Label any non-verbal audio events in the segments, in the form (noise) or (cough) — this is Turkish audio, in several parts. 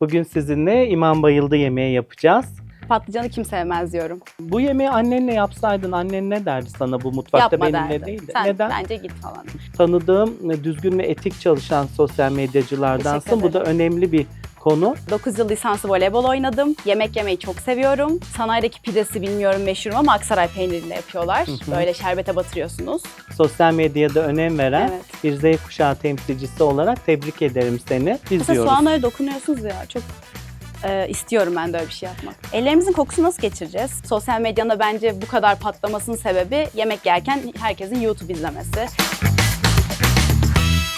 Bugün sizinle İmam Bayıldı yemeği yapacağız. Patlıcanı kim sevmez diyorum. Bu yemeği annenle yapsaydın annen ne derdi sana bu mutfakta Yapma benimle derdi. değil de? Sen Neden? bence git falan. Tanıdığım e, düzgün ve etik çalışan sosyal medyacılardansın. Teşekkür Bu da önemli bir konu. 9 yıl lisanslı voleybol oynadım. Yemek yemeyi çok seviyorum. Sanayideki pidesi bilmiyorum meşhur ama Aksaray peyniriyle yapıyorlar. Hı hı. Böyle şerbete batırıyorsunuz. Sosyal medyaya da önem veren Evet. bir Z kuşağı temsilcisi olarak tebrik ederim seni. Biz Mesela soğanlara dokunuyorsunuz ya çok e, istiyorum ben de öyle bir şey yapmak. Ellerimizin kokusunu nasıl geçireceğiz? Sosyal medyanın da bence bu kadar patlamasının sebebi yemek yerken herkesin YouTube izlemesi.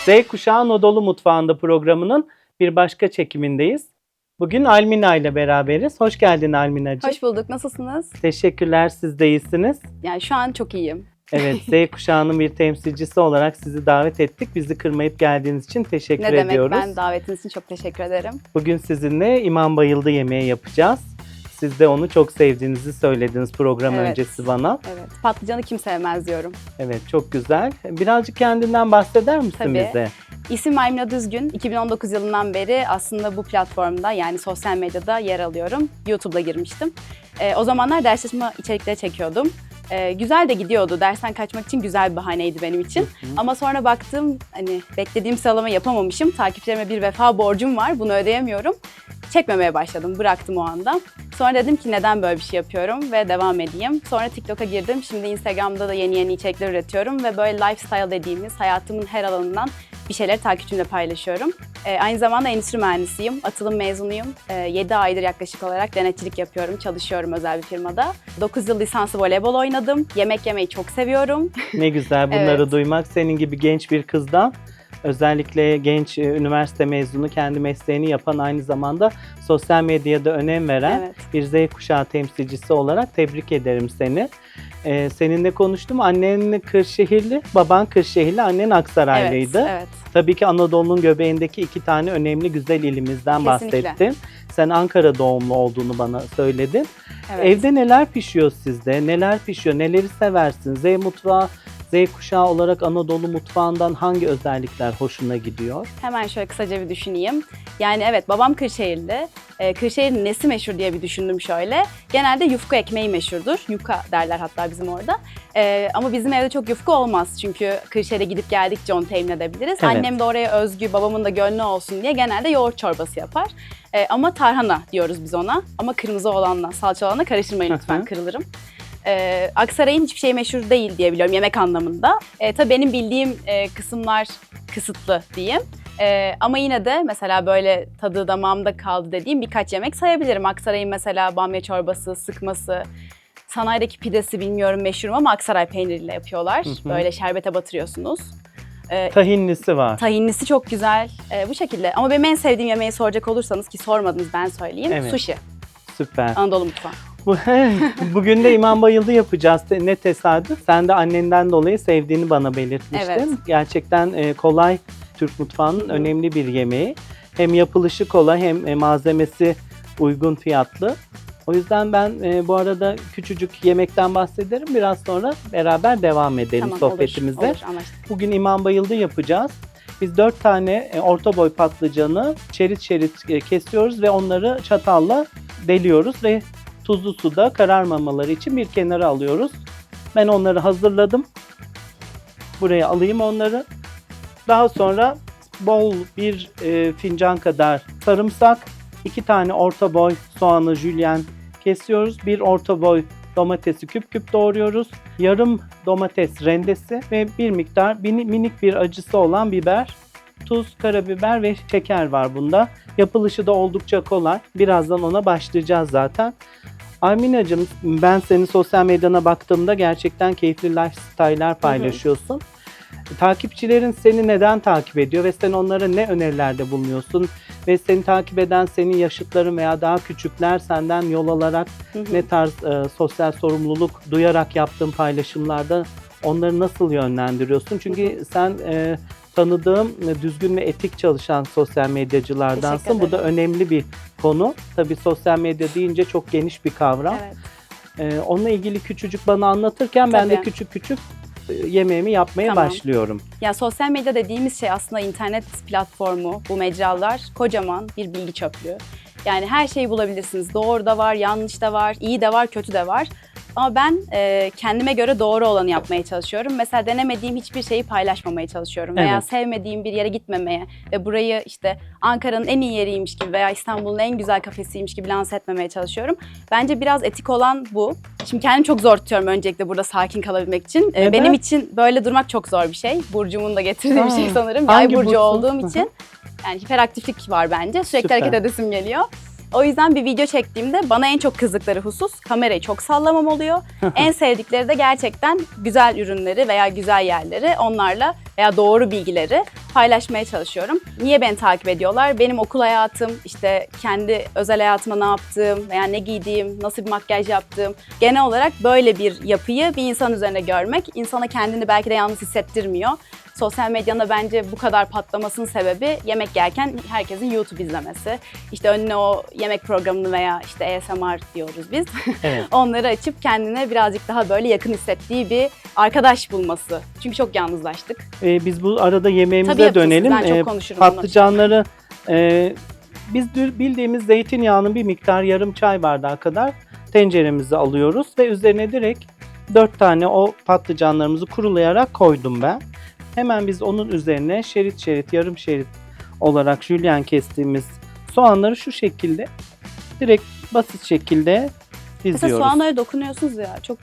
Z kuşağı Anadolu Mutfağı'nda programının bir başka çekimindeyiz. Bugün Almina ile beraberiz. Hoş geldin Alminacığım. Hoş bulduk. Nasılsınız? Teşekkürler siz de iyisiniz. Yani şu an çok iyiyim. Evet (laughs) Z kuşağının bir temsilcisi olarak sizi davet ettik. Bizi kırmayıp geldiğiniz için teşekkür ne demek ediyoruz. ben davetiniz için çok teşekkür ederim. Bugün sizinle İmam Bayıldı yemeği yapacağız. Siz de onu çok sevdiğinizi söylediniz program Evet. öncesi bana. Evet. Patlıcanı kim sevmez diyorum. Evet çok güzel. Birazcık kendinden bahseder misin Tabii. bize? İsim Maymuna Düzgün. 2019 yılından beri aslında bu platformda yani sosyal medyada yer alıyorum. YouTube'da girmiştim. Ee, o zamanlar ders çalışma içerikleri çekiyordum. Ee, güzel de gidiyordu. Dersten kaçmak için güzel bir bahaneydi benim için. Ama sonra baktım hani beklediğim sıralama yapamamışım. Takipçilerime bir vefa borcum var. Bunu ödeyemiyorum. Çekmemeye başladım. Bıraktım o anda. Sonra dedim ki neden böyle bir şey yapıyorum ve devam edeyim. Sonra TikTok'a girdim. Şimdi Instagram'da da yeni yeni içerikler üretiyorum ve böyle lifestyle dediğimiz hayatımın her alanından bir şeyleri takipçimle paylaşıyorum. Ee, aynı zamanda endüstri mühendisiyim. Atılım mezunuyum. Ee, 7 aydır yaklaşık olarak denetçilik yapıyorum. Çalışıyorum özel bir firmada. 9 yıl lisanslı voleybol oynadım. Yemek yemeyi çok seviyorum. Ne güzel (laughs) bunları Evet. duymak. Senin gibi genç bir kızdan özellikle genç e, üniversite mezunu kendi mesleğini yapan aynı zamanda sosyal medyada önem veren Evet. bir Z kuşağı temsilcisi olarak tebrik ederim seni. Ee, seninle konuştum. Annen Kırşehirli, baban Kırşehirli, annen Aksaraylıydı. Evet, evet. Tabii ki Anadolu'nun göbeğindeki iki tane önemli güzel ilimizden Kesinlikle. bahsettin. Sen Ankara doğumlu olduğunu bana söyledin. evet. Evde neler pişiyor sizde? Neler pişiyor? Neleri seversin? Z mutfağı, Z kuşağı olarak Anadolu mutfağından hangi özellikler hoşuna gidiyor? Hemen şöyle kısaca bir düşüneyim. Yani evet babam Kırşehirli. Ee, Kırşehir'in nesi meşhur diye bir düşündüm şöyle. Genelde yufka ekmeği meşhurdur. Yuka derler hatta bizim orada. Ee, ama bizim evde çok yufka olmaz. Çünkü Kırşehir'e gidip geldikçe onu temin edebiliriz. Evet. Annem de oraya özgü, babamın da gönlü olsun diye genelde yoğurt çorbası yapar. Ee, ama tarhana diyoruz biz ona. Ama kırmızı olanla, salça olanla karıştırmayın lütfen kırılırım. Ee, Aksaray'ın hiçbir şey meşhur değil diye biliyorum yemek anlamında. Ee, tabii benim bildiğim e, kısımlar kısıtlı diyeyim. Ee, ama yine de mesela böyle tadı damağımda kaldı dediğim birkaç yemek sayabilirim. Aksaray'ın mesela bamya çorbası, sıkması, sanayideki pidesi bilmiyorum meşhur ama Aksaray peyniriyle yapıyorlar. Hı hı. Böyle şerbete batırıyorsunuz. Ee, Tahinlisi var. tahinlisi çok güzel. Ee, bu şekilde. Ama benim en sevdiğim yemeği soracak olursanız ki sormadınız ben söyleyeyim. Evet. Sushi. Süper. Anadolu mutfağı. Bu- Bugün de İmam Bayıldı yapacağız. Te- Ne tesadüf. Sen de annenden dolayı sevdiğini bana belirtmiştin. Evet. Gerçekten e, kolay Türk mutfağının önemli bir yemeği. Hem yapılışı kolay hem e, malzemesi uygun fiyatlı. O yüzden ben e, bu arada küçücük yemekten bahsederim. Biraz sonra beraber devam edelim Tamam sohbetimize. olur, olur anlaştık. Bugün İmam Bayıldı yapacağız. Biz dört tane e, orta boy patlıcanı şerit şerit e, kesiyoruz ve onları çatalla deliyoruz ve tuzlu suda kararmamaları için bir kenara alıyoruz. Ben onları hazırladım. Buraya alayım onları. Daha sonra bol bir e, fincan kadar sarımsak, iki tane orta boy soğanı jülyen kesiyoruz. Bir orta boy domatesi küp küp doğruyoruz. Yarım domates rendesi ve bir miktar mini- minik bir acısı olan biber, tuz, karabiber ve şeker var bunda. Yapılışı da oldukça kolay. Birazdan ona başlayacağız zaten. Armina'cığım ben senin sosyal medyana baktığımda gerçekten keyifli lifestyle'lar paylaşıyorsun. Takipçilerin seni neden takip ediyor ve sen onlara ne önerilerde bulunuyorsun? Ve seni takip eden senin yaşıtların veya daha küçükler senden yol alarak Hı hı. ne tarz e, sosyal sorumluluk duyarak yaptığın paylaşımlarda onları nasıl yönlendiriyorsun? Çünkü sen e, tanıdığım e, düzgün ve etik çalışan sosyal medyacılardansın. Bu da önemli bir konu. Tabii sosyal medya deyince çok geniş bir kavram. Evet. E, onunla ilgili küçücük bana anlatırken ben de Tabii. küçük küçük e, yemeğimi yapmaya Tamam. başlıyorum. Ya sosyal medya dediğimiz şey aslında internet platformu, bu mecralar kocaman bir bilgi çöplüğü. Yani her şeyi bulabilirsiniz. Doğru da var, yanlış da var, iyi de var, kötü de var. Ama ben e, kendime göre doğru olanı yapmaya çalışıyorum. Mesela denemediğim hiçbir şeyi paylaşmamaya çalışıyorum. Veya Evet. sevmediğim bir yere gitmemeye ve burayı işte Ankara'nın en iyi yeriymiş gibi veya İstanbul'un en güzel kafesiymiş gibi lanse etmemeye çalışıyorum. Bence biraz etik olan bu. Şimdi kendimi çok zor tutuyorum öncelikle burada sakin kalabilmek için. E, Neden? benim için böyle durmak çok zor bir şey. Burcumun da getirdiği bir şey sanırım. hangi Yay burcu burçsun? olduğum için yani hiperaktiflik var bence. Sürekli Süper. hareket edesim geliyor. O yüzden bir video çektiğimde bana en çok kızdıkları husus kamerayı çok sallamam oluyor. (laughs) en sevdikleri de gerçekten güzel ürünleri veya güzel yerleri onlarla veya doğru bilgileri paylaşmaya çalışıyorum. Niye beni takip ediyorlar? Benim okul hayatım, işte kendi özel hayatıma ne yaptığım veya ne giydiğim, nasıl bir makyaj yaptığım. Genel olarak böyle bir yapıyı bir insan üzerine görmek insana kendini belki de yalnız hissettirmiyor. Sosyal medyanın da bence bu kadar patlamasının sebebi yemek yerken herkesin YouTube izlemesi. İşte önüne o yemek programını veya işte ASMR diyoruz biz. Evet. (laughs) Onları açıp kendine birazcık daha böyle yakın hissettiği bir arkadaş bulması. Çünkü çok yalnızlaştık. Ee, biz bu arada yemeğimize Tabii dönelim. Ben çok Ee, konuşurum patlıcanları e, biz bildiğimiz zeytinyağının bir miktar yarım çay bardağı kadar tenceremize alıyoruz ve üzerine direkt 4 tane o patlıcanlarımızı kurulayarak koydum ben. Hemen biz onun üzerine şerit şerit yarım şerit olarak jülyen kestiğimiz soğanları şu şekilde direkt basit şekilde Mesela diziyoruz. soğanlara dokunuyorsunuz ya çok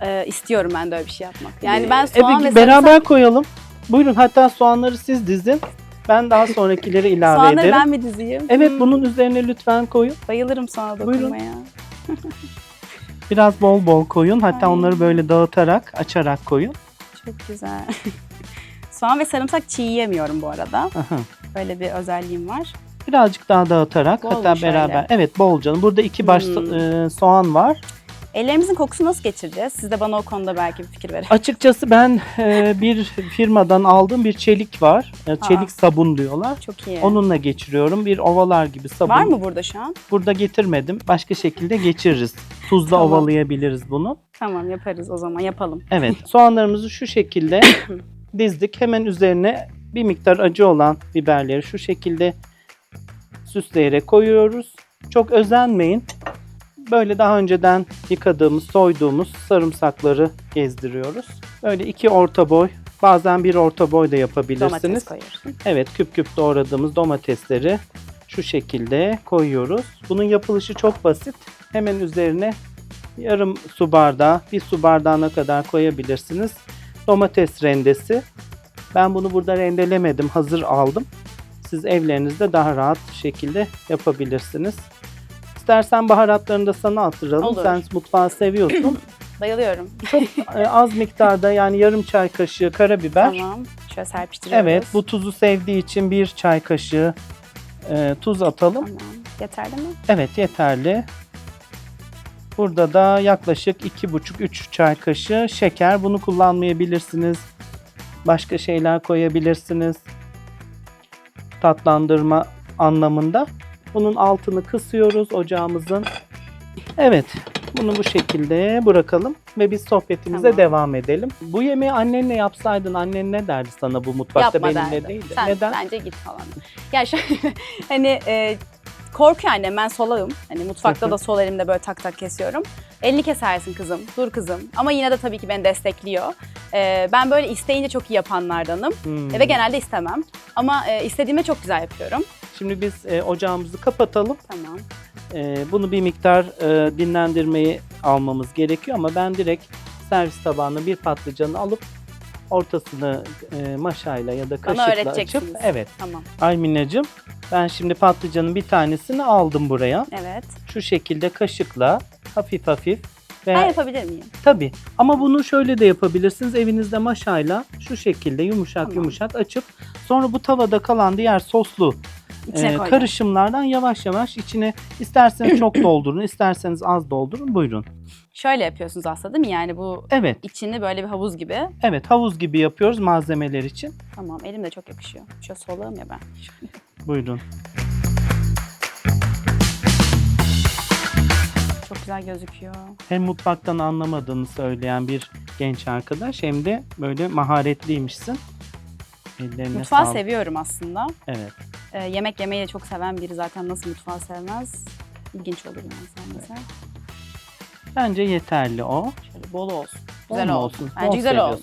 e, istiyorum ben de öyle bir şey yapmak. Yani ben soğan evet, ve beraber sarımsak- koyalım. Buyurun hatta soğanları siz dizin. Ben daha sonrakileri (laughs) ilave soğanları ederim. ben mi dizeyim? Evet Hmm, bunun üzerine lütfen koyun. Bayılırım soğana dokunmaya. Biraz bol bol koyun. Hatta Ay. onları böyle dağıtarak, açarak koyun. Çok güzel. (laughs) soğan ve sarımsak çiğ yemiyorum bu arada. Aha. Böyle bir özelliğim var. Birazcık daha dağıtarak Bol hatta şöyle? beraber. Evet bol canım. Burada iki baş Hmm. e, soğan var. Ellerimizin kokusunu nasıl geçireceğiz? Siz de bana o konuda belki bir fikir verin. Açıkçası ben e, bir firmadan aldığım bir çelik var. E, çelik sabun diyorlar. Çok iyi. Onunla geçiriyorum. Bir ovalar gibi sabun. Var mı burada şu an? Burada getirmedim. Başka şekilde geçiririz. Tuzla Tamam. ovalayabiliriz bunu. Tamam yaparız o zaman yapalım. Evet. (laughs) Soğanlarımızı şu şekilde (coughs) dizdik. Hemen üzerine bir miktar acı olan biberleri şu şekilde süsleyerek koyuyoruz. Çok özenmeyin. Böyle daha önceden yıkadığımız, soyduğumuz sarımsakları gezdiriyoruz. Böyle iki orta boy, bazen bir orta boy da yapabilirsiniz. Domates koyuyorsun. Evet, küp küp doğradığımız domatesleri şu şekilde koyuyoruz. Bunun yapılışı çok basit. Hemen üzerine yarım su bardağı, bir su bardağına kadar koyabilirsiniz. Domates rendesi. Ben bunu burada rendelemedim, hazır aldım. Siz evlerinizde daha rahat şekilde yapabilirsiniz. İstersen baharatlarını da sana attıralım. Olur. Sen mutfağı seviyorsun. (clears throat) Bayılıyorum. (laughs) Ee, Az miktarda yani yarım çay kaşığı karabiber. Tamam. Şöyle serpiştiriyoruz. Evet, bu tuzu sevdiği için bir çay kaşığı e, tuz atalım. Tamam. Yeterli mi? Evet, yeterli. Burada da yaklaşık 2,5-3 çay kaşığı şeker. Bunu kullanmayabilirsiniz. Başka şeyler koyabilirsiniz. Tatlandırma anlamında. Bunun altını kısıyoruz ocağımızın. Evet, bunu bu şekilde bırakalım ve biz sohbetimize Tamam. devam edelim. Bu yemeği annenle yapsaydın annen ne derdi sana bu mutfakta Yapma benimle derdi. değil de? Sen Neden? bence git falan. Ya şöyle (laughs) hani e, korkuyor annem ben solağım. Hani mutfakta da sol elimde böyle tak tak kesiyorum. Elini kesersin kızım, dur kızım. Ama yine de tabii ki beni destekliyor. E, ben böyle isteyince çok iyi yapanlardanım. Hmm. Ve genelde istemem. Ama e, istediğimde çok güzel yapıyorum. Şimdi biz e, ocağımızı kapatalım. Tamam. E, bunu bir miktar e, dinlendirmeyi almamız gerekiyor ama ben direkt servis tabağına bir patlıcanı alıp ortasını e, maşayla ya da kaşıkla açıp öğreteceksiniz. evet Tamam. Ayminacığım ben şimdi patlıcanın bir tanesini aldım buraya. Evet. Şu şekilde kaşıkla hafif hafif ve Ben yapabilir miyim? tabii ama bunu şöyle de yapabilirsiniz. Evinizde maşayla şu şekilde yumuşak Tamam. yumuşak açıp sonra bu tavada kalan diğer soslu İçine koyacağım. karışımlardan yavaş yavaş içine isterseniz çok (clears throat) doldurun, isterseniz az doldurun. Buyurun. Şöyle yapıyorsunuz aslında değil mi? Yani bu Evet, içini böyle bir havuz gibi. evet havuz gibi yapıyoruz malzemeler için. Tamam elim de çok yakışıyor. Şöyle solağım ya ben. Şöyle. Buyurun. Çok güzel gözüküyor. Hem mutfaktan anlamadığını söyleyen bir genç arkadaş hem de böyle maharetliymişsin. Ellerine Mutfağı sağlık. seviyorum aslında. Evet. Ee, yemek yemeyi de çok seven biri zaten nasıl mutfağı sevmez. İlginç olur yani sen mesela. Bence yeterli o. Şöyle bol olsun. Bol Güzel mu olsun. olsun? Bence Bol güzel oldu.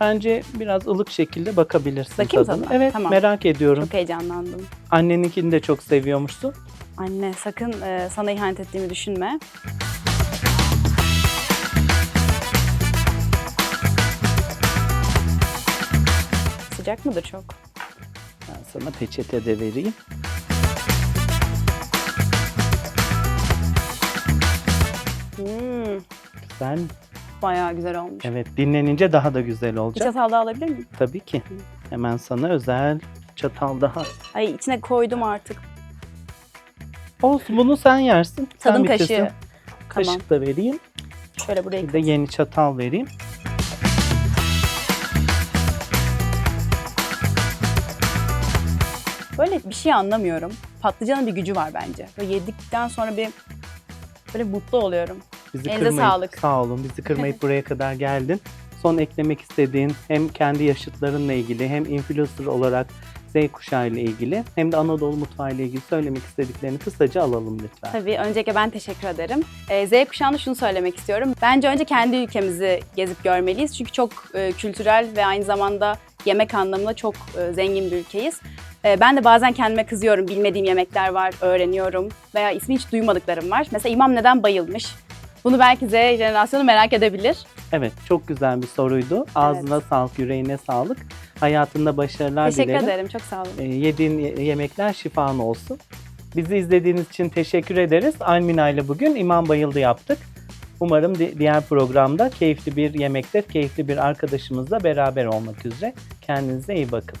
Bence biraz ılık şekilde bakabilirsin Bakayım tadına. tadına. Evet Tamam. merak ediyorum. Çok heyecanlandım. Anneninkini de çok seviyormuşsun. Anne sakın e, sana ihanet ettiğimi düşünme. Sıcak mıdır çok? Ben sana peçete de vereyim. Hmm, Güzel. bayağı güzel olmuş. Evet dinlenince daha da güzel Bir olacak. çatal daha alabilir miyim? Tabii ki. Hemen sana özel çatal daha. Ay içine koydum artık. Olsun bunu sen yersin. Sen Tadım bitirsin. kaşığı. Tamam. Kaşık da vereyim. Şöyle buraya Bir de yeni çatal vereyim. Böyle bir şey anlamıyorum. Patlıcanın bir gücü var bence. Böyle yedikten sonra bir böyle mutlu oluyorum. Bizi Elinize kırmayıp, sağlık. Sağ olun. Bizi kırmayıp (laughs) buraya kadar geldin. Son eklemek istediğin hem kendi yaşıtlarınla ilgili hem influencer olarak Z kuşağı ile ilgili hem de Anadolu mutfağı ile ilgili söylemek istediklerini kısaca alalım lütfen. Tabii öncelikle ben teşekkür ederim. Ee, Z kuşağına şunu söylemek istiyorum. Bence önce kendi ülkemizi gezip görmeliyiz. Çünkü çok e, kültürel ve aynı zamanda yemek anlamında çok e, zengin bir ülkeyiz. E, ben de bazen kendime kızıyorum. Bilmediğim yemekler var, öğreniyorum. Veya ismi hiç duymadıklarım var. Mesela imam neden bayılmış? Bunu belki Z jenerasyonu merak edebilir. Evet çok güzel bir soruydu. Ağzına sağlık, yüreğine sağlık. Hayatında başarılar teşekkür dilerim. ederim, çok sağ olun. Ee, yediğin ye- yemekler şifan olsun. Bizi izlediğiniz için teşekkür ederiz. Almina ile bugün İmam Bayıldı yaptık. Umarım di- diğer programda keyifli bir yemekte, keyifli bir arkadaşımızla beraber olmak üzere. Kendinize iyi bakın.